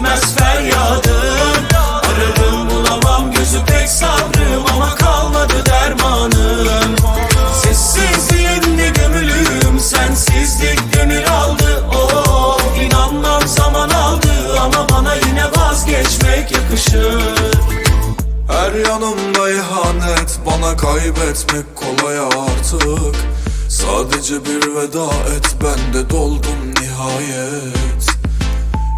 bitmez feryadım Ararım bulamam gözü pek sabrım ama kalmadı dermanım. Sessizliğinde gömülüyüm sensizlik gönül aldı. Oh inanmam zaman aldı ama bana yine vazgeçmek yakışır. Her yanımda ihanet Bana kaybetmek kolay artık. Sadece bir veda et Ben de doldum nihayet.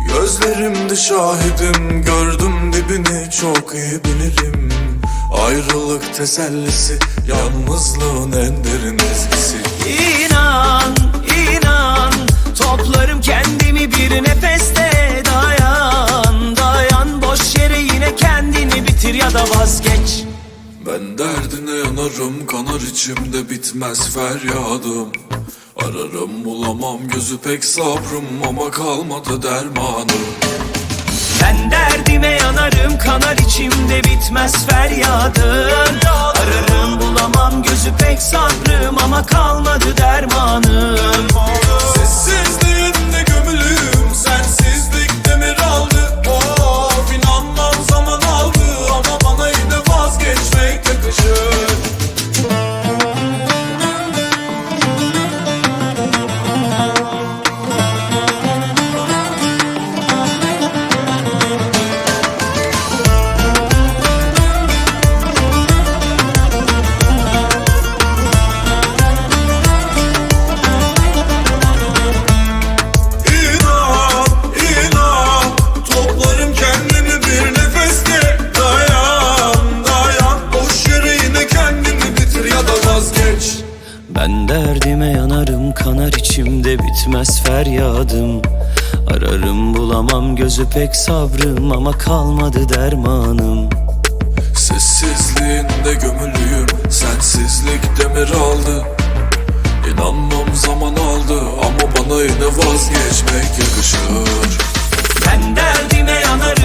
Gözlerimde şahidim Gördüm dibini çok iyi bilirim. Ayrılık tesellisi Yalnızlığın en derin ezgisi. İnan, inan Toplarım kendimi bir nefeste. Dayan, dayan Boş yere yine kendini bitir ya da vazgeç. Ben derdine yanarım kanar içimde bitmez feryadım Ararım bulamam gözü pek sabrım ama kalmadı dermanım. Ben derdime yanarım kanar içimde bitmez feryadım Ararım bulamam gözü pek sabrım ama kalmadı dermanım Ben derdime yanarım kanar içimde bitmez feryadım. Ararım bulamam gözü pek sabrım ama kalmadı dermanım. Sessizliğinde gömülüyüm Sensizlik demir aldı. İnanmam zaman aldı Ama bana yine vazgeçmek yakışır. Ben derdime yanarım